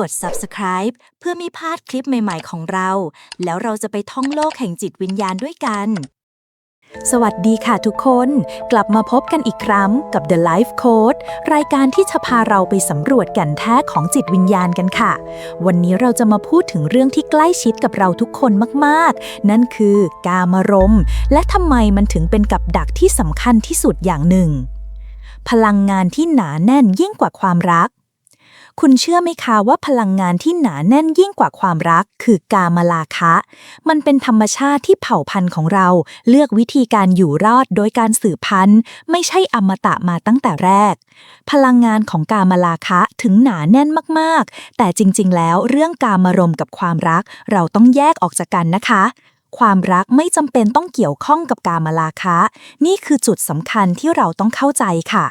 กด subscribe เพื่อไม่พลาดคลิปใหม่ ๆ ของเรา แล้วเราจะไปท่องโลกแห่งจิตวิญญาณด้วยกัน สวัสดีค่ะทุกคน กลับมาพบกันอีกครั้งกับ The Life Code รายการที่จะพาเราไปสำรวจแกันแท้ของจิตวิญญาณกันค่ะ วันนี้เราจะมาพูดถึงเรื่องที่ใกล้ชิดกับเราทุกคนมากๆ นั่นคือกามารมณ์และทำไมมันถึงเป็นกับดักที่สำคัญที่สุดอย่างหนึ่ง พลังงานที่หนาแน่นยิ่งกว่าความรัก คุณเชื่อไหมคะว่าพลังงานที่หนาแน่นยิ่งกว่าความรัก คือกามลาคะ มันเป็นธรรมชาติที่เผ่าพันธุ์ของเรา เลือกวิธีการอยู่รอดโดยการสืบพันธุ์ ไม่ใช่อมตะมาตั้งแต่แรก พลังงานของกามลาคะถึงหนาแน่นมากๆ แต่จริง ๆ แล้วเรื่องกามารมกับความรัก เราต้องแยกออกจากกันนะคะความรักไม่จำเป็นต้องเกี่ยวข้องกับกามลาคะ นี่คือจุดสำคัญที่เราต้องเข้าใจค่ะ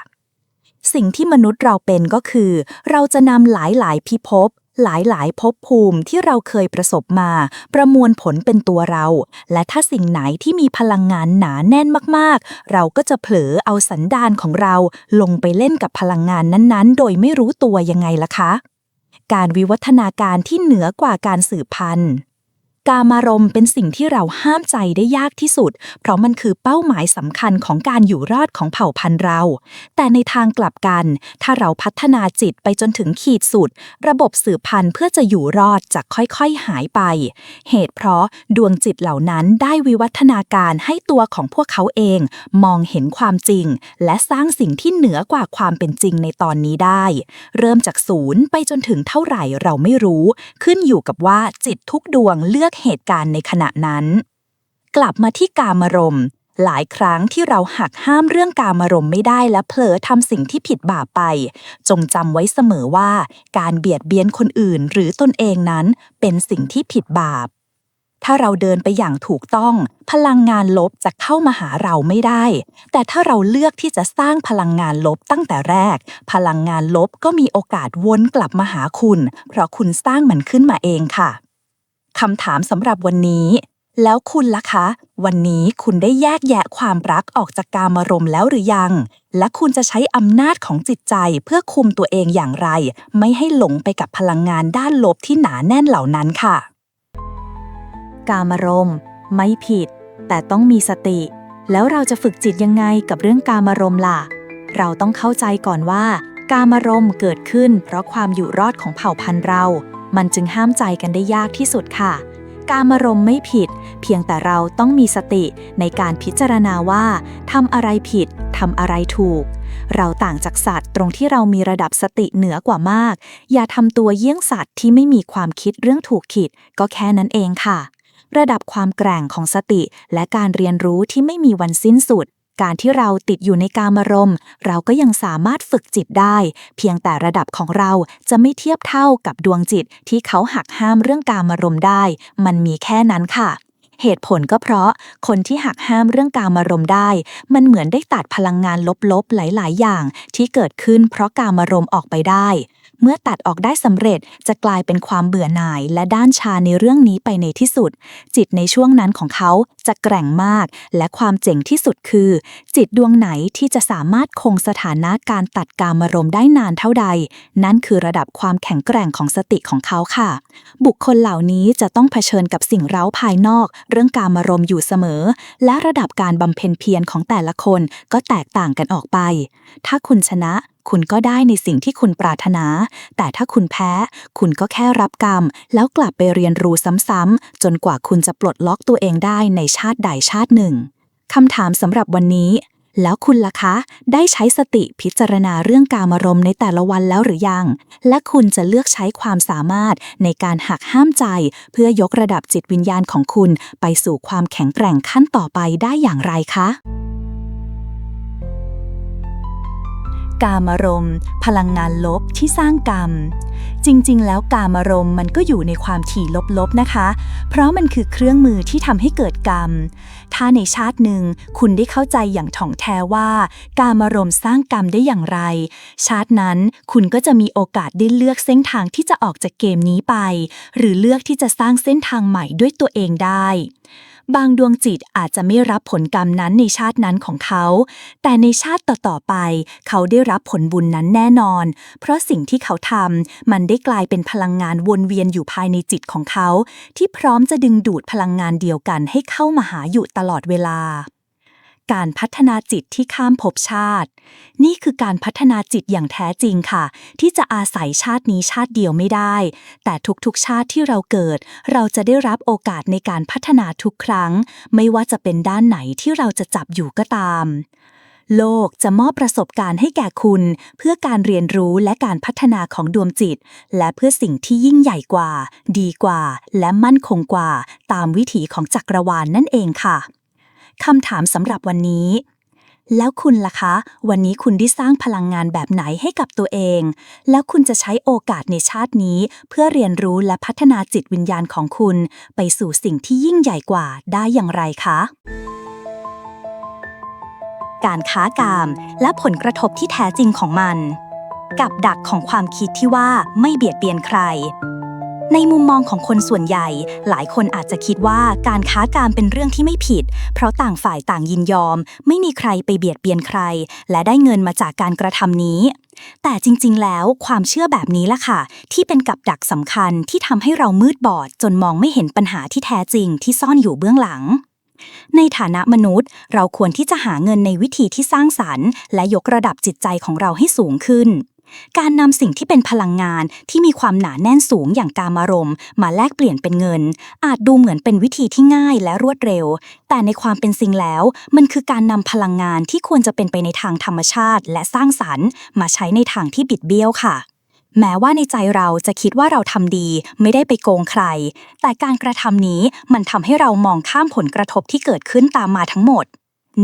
สิ่งที่มนุษย์เราเป็นก็คือ เราจะนำหลายๆพิภพหลายๆภพภูมิที่เราเคยประสบมา ประมวลผลเป็นตัวเรา และถ้าสิ่งไหนที่มีพลังงานหนาแน่นมากๆ เราก็จะเผลอเอาสันดานของเราลงไปเล่นกับพลังงานนั้นๆ โดยไม่รู้ตัวยังไงล่ะคะ การวิวัฒนาการที่เหนือกว่าการสืบพันธุ์ กามารมเป็นสิ่งที่เราห้ามใจได้ยากที่สุด เพราะมันคือเป้าหมายสำคัญของการอยู่รอดของเผ่าพันธุ์เรา แต่ในทางกลับกัน ถ้าเราพัฒนาจิตไปจนถึงขีดสุด ระบบสืบพันธุ์เพื่อจะอยู่รอดจะค่อยๆหายไป เหตุเพราะดวงจิตเหล่านั้นได้วิวัฒนาการให้ตัวของพวกเขาเอง มองเห็นความจริง และสร้างสิ่งที่เหนือกว่าความเป็นจริงในตอนนี้ได้ เริ่มจากศูนย์ไปจนถึงเท่าไหร่เราไม่รู้ ขึ้นอยู่กับว่าจิตทุกดวงเลือกเหตุการณ์ในขณะนั้น กลับมาที่กามารมณ์ หลายครั้งที่เราหักห้ามเรื่องกามารมณ์ไม่ได้และเผลอทำสิ่งที่ผิดบาปไป จงจำไว้เสมอว่า การเบียดเบียนคนอื่นหรือตนเองนั้นเป็นสิ่งที่ผิดบาป ถ้าเราเดินไปอย่างถูกต้อง พลังงานลบจะเข้ามาหาเราไม่ได้ แต่ถ้าเราเลือกที่จะสร้างพลังงานลบตั้งแต่แรก พลังงานลบก็มีโอกาสวนกลับมาหาคุณ เพราะคุณสร้างมันขึ้นมาเองค่ะ คำถามสำหรับวันนี้ แล้วคุณล่ะคะ วันนี้คุณได้แยกแยะความรักออกจากกามารมณ์แล้วหรือยัง และคุณจะใช้อำนาจของจิตใจเพื่อคุมตัวเองอย่างไร ไม่ให้หลงไปกับพลังงานด้านลบที่หนาแน่นเหล่านั้นค่ะ กามารมณ์ ไม่ผิด แต่ต้องมีสติ แล้วเราจะฝึกจิตยังไงกับเรื่องกามารมณ์ล่ะ เราต้องเข้าใจก่อนว่า กามารมณ์เกิดขึ้น เพราะความอยู่รอดของเผ่าพันธุ์เรา มันจึงห้ามใจกันได้ยากที่สุดค่ะ การมารมไม่ผิด เพียงแต่เราต้องมีสติในการพิจารณาว่าทำอะไรผิดทำอะไรถูก เราต่างจากสัตว์ตรงที่เรามีระดับสติเหนือกว่ามาก อย่าทำตัวเยี่ยงสัตว์ที่ไม่มีความคิดเรื่องถูกผิด ก็แค่นั้นเองค่ะ ระดับความแกร่งของสติและการเรียนรู้ที่ไม่มีวันสิ้นสุด การที่เราติดอยู่ในกามารมณ์เราก็ยังสามารถฝึกจิตได้ เพียงแต่ระดับของเราจะไม่เทียบเท่ากับดวงจิตที่เขาหักห้ามเรื่องกามารมณ์ได้ มันมีแค่นั้นค่ะเหตุผลก็เพราะคนที่หักห้ามเรื่องกามารมได้ มันเหมือนได้ตัดพลังงานลบๆ หลาย ๆ อย่างที่เกิดขึ้นเพราะกามารมออกไปได้ เมื่อตัดออกได้สำเร็จจะกลายเป็นความเบื่อหน่ายและด้านชาในเรื่องนี้ไปในที่สุด จิตในช่วงนั้นของเขาจะแกร่งมาก และความเจ๋งที่สุดคือ จิตดวงไหนที่จะสามารถคงสถานะการตัดกามารมได้นานเท่าใด นั่นคือระดับความแข็งแกร่งของสติของเขาค่ะ บุคคลเหล่านี้จะต้องเผชิญกับสิ่งเร้าภายนอก เรื่องกามารมอยู่เสมอ และระดับการบำเพ็ญเพียรของแต่ละคนก็แตกต่างกันออกไป ถ้าคุณชนะ คุณก็ได้ในสิ่งที่คุณปรารถนา แต่ถ้าคุณแพ้ คุณก็แค่รับกรรม แล้วกลับไปเรียนรู้ซ้ำๆ จนกว่าคุณจะปลดล็อกตัวเองได้ในชาติใดชาติหนึ่ง คำถามสำหรับวันนี้ แล้วคุณล่ะคะ ได้ใช้สติพิจารณาเรื่องการมารมณ์ในแต่ละวันแล้วหรือยัง และคุณจะเลือกใช้ความสามารถในการหักห้ามใจ เพื่อยกระดับจิตวิญญาณของคุณ ไปสู่ความแข็งแกร่งขั้นต่อไปได้อย่างไรคะ กามารมณ์ พลังงานลบที่สร้างกรรม จริง ๆ แล้วกามารมณ์มันก็อยู่ในความถี่ลบ ๆ นะคะ เพราะมันคือเครื่องมือที่ทำให้เกิดกรรม ถ้าในชาติหนึ่งคุณได้เข้าใจอย่างถ่องแท้ว่า กามารมณ์สร้างกรรมได้อย่างไร ชาตินั้นคุณก็จะมีโอกาสได้เลือกเส้นทางที่จะออกจากเกมนี้ไป หรือเลือกที่จะสร้างเส้นทางใหม่ด้วยตัวเองได้ บางดวงจิตอาจจะไม่รับผลกรรมนั้นในชาตินั้นของเขา แต่ในชาติต่อๆไป เขาได้รับผลบุญนั้นแน่นอน เพราะสิ่งที่เขาทำมันได้กลายเป็นพลังงานวนเวียนอยู่ภายในจิตของเขา ที่พร้อมจะดึงดูดพลังงานเดียวกันให้เข้ามาหาอยู่ตลอดเวลา การพัฒนาจิตที่ข้ามภพชาติ นี่คือการพัฒนาจิตอย่างแท้จริงค่ะ ที่จะอาศัยชาตินี้ชาติเดียวไม่ได้ แต่ทุกๆชาติที่เราเกิด เราจะได้รับโอกาสในการพัฒนาทุกครั้ง ไม่ว่าจะเป็นด้านไหนที่เราจะจับอยู่ก็ตาม โลกจะมอบประสบการณ์ให้แก่คุณ เพื่อการเรียนรู้และการพัฒนาของดวงจิต และเพื่อสิ่งที่ยิ่งใหญ่กว่า ดีกว่า และมั่นคงกว่า ตามวิถีของจักรวาลนนั่นเองค่ะ คำถามสำหรับวันนี้ แล้วคุณล่ะคะ วันนี้คุณได้สร้างพลังงานแบบไหนให้กับตัวเอง แล้วคุณจะใช้โอกาสในชาตินี้ เพื่อเรียนรู้และพัฒนาจิตวิญญาณของคุณ ไปสู่สิ่งที่ยิ่งใหญ่กว่าได้อย่างไรคะ การค้ากามและผลกระทบที่แท้จริงของมัน กับดักของความคิดที่ว่าไม่เบียดเบียนใคร ในมุมมองของคนส่วนใหญ่ หลายคนอาจจะคิดว่าการค้ากามเป็นเรื่องที่ไม่ผิด เพราะต่างฝ่ายต่างยินยอม ไม่มีใครไปเบียดเบียนใคร และได้เงินมาจากการกระทำนี้ แต่จริงๆ แล้วความเชื่อแบบนี้ล่ะค่ะ ที่เป็นกับดักสำคัญที่ทำให้เรามืดบอด จนมองไม่เห็นปัญหาที่แท้จริงที่ซ่อนอยู่เบื้องหลังในฐานะมนุษย์ เราควรที่จะหาเงินในวิธีที่สร้างสรรค์ และยกระดับจิตใจของเราให้สูงขึ้น การนำสิ่งที่เป็นพลังงานที่มีความหนาแน่นสูงอย่างกามารมณ์ มาแลกเปลี่ยนเป็นเงิน อาจดูเหมือนเป็นวิธีที่ง่ายและรวดเร็ว แต่ในความเป็นจริงแล้ว มันคือการนำพลังงานที่ควรจะเป็นไปในทางธรรมชาติ และสร้างสรรค์ มาใช้ในทางที่บิดเบี้ยวค่ะแม้ว่าในใจเราจะคิดว่าเราทำดีไม่ได้ไปโกงใคร แต่การกระทำนี้มันทำให้เรามองข้ามผลกระทบที่เกิดขึ้นตามมาทั้งหมด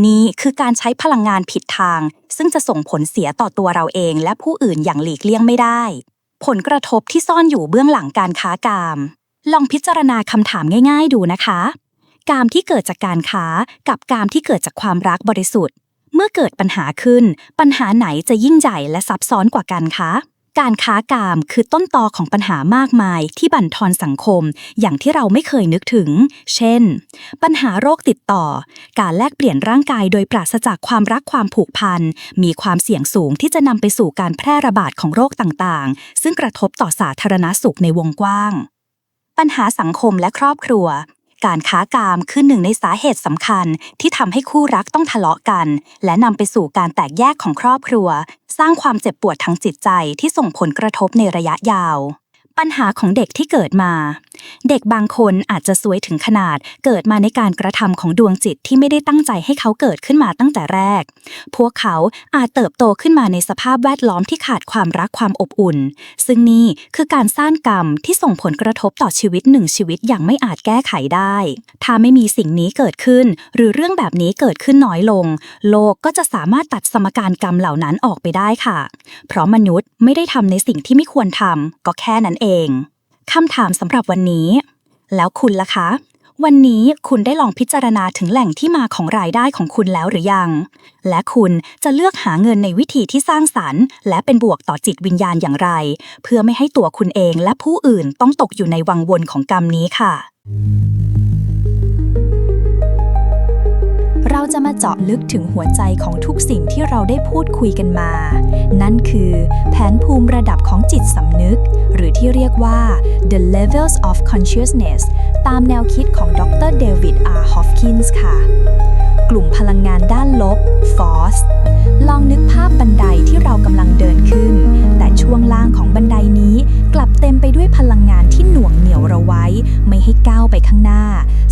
นี่คือการใช้พลังงานผิดทาง ซึ่งจะส่งผลเสียต่อตัวเราเองและผู้อื่นอย่างหลีกเลี่ยงไม่ได้ ผลกระทบที่ซ่อนอยู่เบื้องหลังการค้ากาม ลองพิจารณาคำถามง่าย ๆ ดูนะคะ กามที่เกิดจากการค้ากับกามที่เกิดจากความรักบริสุทธิ์ เมื่อเกิดปัญหาขึ้น ปัญหาไหนจะยิ่งใหญ่และซับซ้อนกว่ากันคะ การค้ากามคือต้นตอของปัญหามากมายที่บั่นทอนสังคม อย่างที่เราไม่เคยนึกถึง เช่น ปัญหาโรคติดต่อ การแลกเปลี่ยนร่างกายโดยปราศจากความรักความผูกพัน มีความเสี่ยงสูงที่จะนำไปสู่การแพร่ระบาดของโรคต่างๆ ซึ่งกระทบต่อสาธารณสุขในวงกว้าง ปัญหาสังคมและครอบครัว การค้ากามคือหนึ่งในสาเหตุสำคัญที่ทำให้คู่รักต้องทะเลาะกัน และนำไปสู่การแตกแยกของครอบครัว สร้างความเจ็บปวดทางจิตใจที่ส่งผลกระทบในระยะยาว ปัญหาของเด็กที่เกิดมา เด็กบางคนอาจจะซวยถึงขนาดเกิดมาในการกระทำของดวงจิตที่ไม่ได้ตั้งใจให้เขาเกิดขึ้นมาตั้งแต่แรก พวกเขาอาจเติบโตขึ้นมาในสภาพแวดล้อมที่ขาดความรักความอบอุ่น ซึ่งนี่คือการสร้างกรรมที่ส่งผลกระทบต่อชีวิตหนึ่งชีวิตอย่างไม่อาจแก้ไขได้ ถ้าไม่มีสิ่งนี้เกิดขึ้น หรือเรื่องแบบนี้เกิดขึ้นน้อยลง โลกก็จะสามารถตัดสมการกรรมเหล่านั้นออกไปได้ค่ะ เพราะมนุษย์ไม่ได้ทำในสิ่งที่ไม่ควรทำก็แค่นั้นเองคำถามสำหรับวันนี้ แล้วคุณล่ะคะ วันนี้คุณได้ลองพิจารณาถึงแหล่งที่มาของรายได้ของคุณแล้วหรือยัง และคุณจะเลือกหาเงินในวิธีที่สร้างสรรค์ และเป็นบวกต่อจิตวิญญาณอย่างไร เพื่อไม่ให้ตัวคุณเองและผู้อื่นต้องตกอยู่ในวังวนของกรรมนี้ค่ะ จะมาเจาะลึกถึงหัวใจของทุกสิ่งที่เราได้พูดคุยกันมา นั่นคือแผนภูมิระดับของจิตสำนึก หรือที่เรียกว่า the levels of consciousness ตามแนวคิดของดรเดวิดอาร์ฮอฟกินส์ค่ะ กลุ่มพลังงานด้านลบ force ลองนึกภาพบันไดที่เรากำลังเดินขึ้น แต่ช่วงล่างของบันไดนี้กลับเต็มไปด้วยพลังงานที่หน่วงเหนี่ยวเราไว้ ไม่ให้ก้าวไปข้างหน้า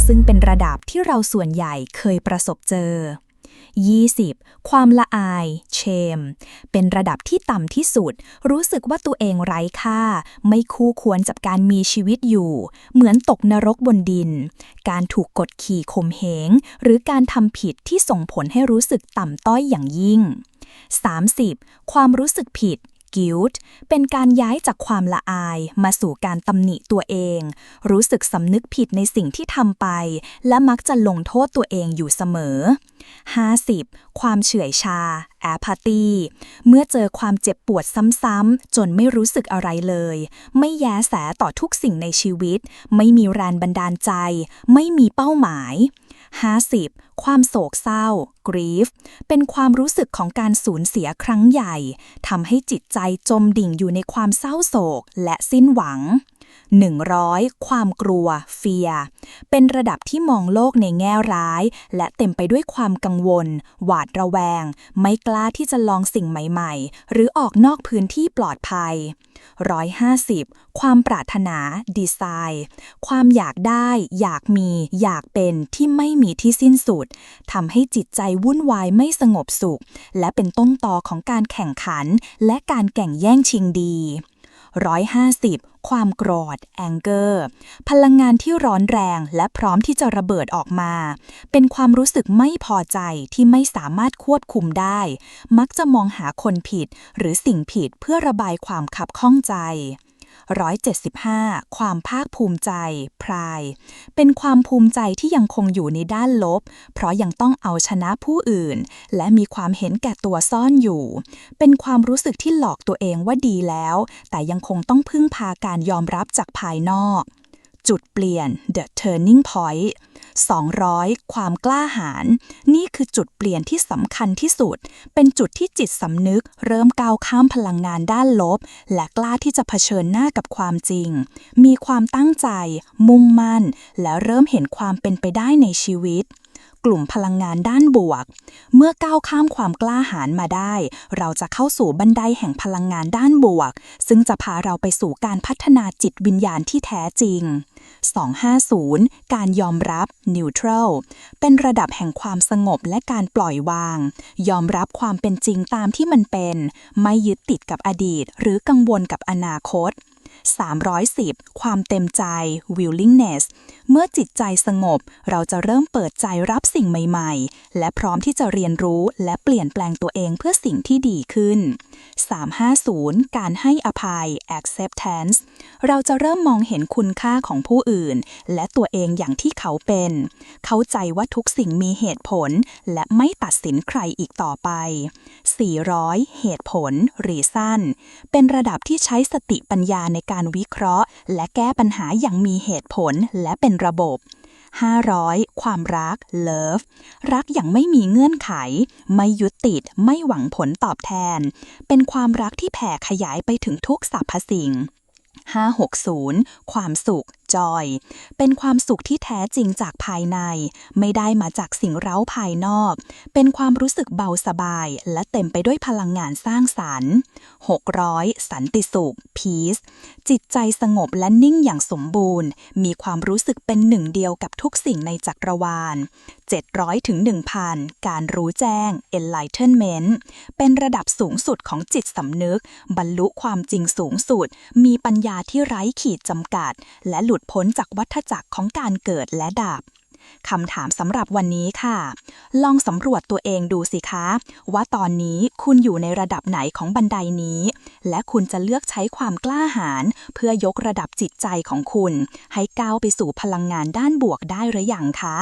ซึ่งเป็นระดับที่เราส่วนใหญ่เคยประสบเจอ 20. ความละอาย เชม เป็นระดับที่ต่ำที่สุด รู้สึกว่าตัวเองไร้ค่า ไม่คู่ควรกับการมีชีวิตอยู่ เหมือนตกนรกบนดิน การถูกกดขี่ข่มเหง หรือการทำผิดที่ส่งผลให้รู้สึกต่ำต้อยอย่างยิ่ง 30. ความรู้สึกผิด guilt เป็นการย้ายจากความละอายมาสู่การตำหนิตัวเอง รู้สึกสำนึกผิดในสิ่งที่ทำไป และมักจะลงโทษตัวเองอยู่เสมอ 50. ความเฉื่อยชา apathy เมื่อเจอความเจ็บปวดซ้ำๆ จนไม่รู้สึกอะไรเลย ไม่แยแสต่อทุกสิ่งในชีวิต ไม่มีแรงบันดาลใจ ไม่มีเป้าหมาย 50. ความโศกเศร้า grief เป็นความรู้สึกของการสูญเสียครั้งใหญ่ทำให้จิตใจจมดิ่งอยู่ในความเศร้าโศกและสิ้นหวัง 100. ความกลัว fear เป็นระดับที่มองโลกในแง่ร้าย และเต็มไปด้วยความกังวล หวาดระแวง ไม่กล้าที่จะลองสิ่งใหม่ๆ หรือออกนอกพื้นที่ปลอดภัย 150 ความปรารถนา desire ความอยากได้ อยากมี อยากเป็นที่ไม่มีที่สิ้นสุดทำให้จิตใจวุ่นวายไม่สงบสุข และเป็นต้นตอของการแข่งขัน และการแข่งแย่งชิงดี 150 ความโกรธ anger พลังงานที่ร้อนแรงและพร้อมที่จะระเบิดออกมา เป็นความรู้สึกไม่พอใจที่ไม่สามารถควบคุมได้ มักจะมองหาคนผิดหรือสิ่งผิดเพื่อระบายความขับข้องใจ 175 ความภาคภูมิใจ pride เป็นความภูมิใจที่ยังคงอยู่ในด้านลบ เพราะยังต้องเอาชนะผู้อื่น และมีความเห็นแก่ตัวซ่อนอยู่ เป็นความรู้สึกที่หลอกตัวเองว่าดีแล้ว แต่ยังคงต้องพึ่งพาการยอมรับจากภายนอก จุดเปลี่ยน the turning point 200 ความกล้าหาญนี่คือจุดเปลี่ยนที่สำคัญที่สุด เป็นจุดที่จิตสำนึก เริ่มก้าวข้ามพลังงานด้านลบ และกล้าที่จะเผชิญหน้ากับความจริง มีความตั้งใจ มุ่งมั่น และเริ่มเห็นความเป็นไปได้ในชีวิต กลุ่มพลังงานด้านบวก เมื่อก้าวข้ามความกล้าหาญมาได้ เราจะเข้าสู่บันไดแห่งพลังงานด้านบวก ซึ่งจะพาเราไปสู่การพัฒนาจิตวิญญาณที่แท้จริง 250 การยอมรับ neutral เป็นระดับแห่งความสงบและการปล่อยวาง ยอมรับความเป็นจริงตามที่มันเป็น ไม่ยึดติดกับอดีต หรือกังวลกับอนาคต 310 ความเต็มใจ willingness เมื่อจิตใจสงบ เราจะเริ่มเปิดใจรับสิ่งใหม่ ๆ และพร้อมที่จะเรียนรู้และเปลี่ยนแปลงตัวเองเพื่อสิ่งที่ดีขึ้น 350 การให้อภัย acceptance เราจะเริ่มมองเห็นคุณค่าของผู้อื่น และตัวเองอย่างที่เขาเป็น เข้าใจว่าทุกสิ่งมีเหตุผล และไม่ตัดสินใครอีกต่อไป 400 เหตุผล reason เป็นระดับที่ใช้สติปัญญาในการการวิเคราะห์ และแก้ปัญหาอย่างมีเหตุผลและเป็นระบบ 500 ความรัก love รักอย่างไม่มีเงื่อนไข ไม่ยึดติด ไม่หวังผลตอบแทน เป็นความรักที่แผ่ขยายไปถึงทุกสรรพสิ่ง560 ความสุข joy เป็นความสุขที่แท้จริงจากภายใน ไม่ได้มาจากสิ่งเร้าภายนอก เป็นความรู้สึกเบาสบาย และเต็มไปด้วยพลังงานสร้างสรรค์ 600 สันติสุข peace จิตใจสงบและนิ่งอย่างสมบูรณ์ มีความรู้สึกเป็นหนึ่งเดียวกับทุกสิ่งในจักรวาล 700ถึง1,000 การรู้แจ้ง enlightenment เป็นระดับสูงสุดของจิตสำนึก บรรลุความจริงสูงสุด มีปัญญาที่ไร้ขีดจำกัด และหลุดผลจากวัฏจักรของการเกิดและดับคำถามสำหรับวันนี้ค่ะ ลองสำรวจตัวเองดูสิคะ ว่าตอนนี้คุณอยู่ในระดับไหนของบันไดนี้ และคุณจะเลือกใช้ความกล้าหาญเพื่อยกระดับจิตใจของคุณ ให้ก้าวไปสู่พลังงานด้านบวกได้หรือยังคะ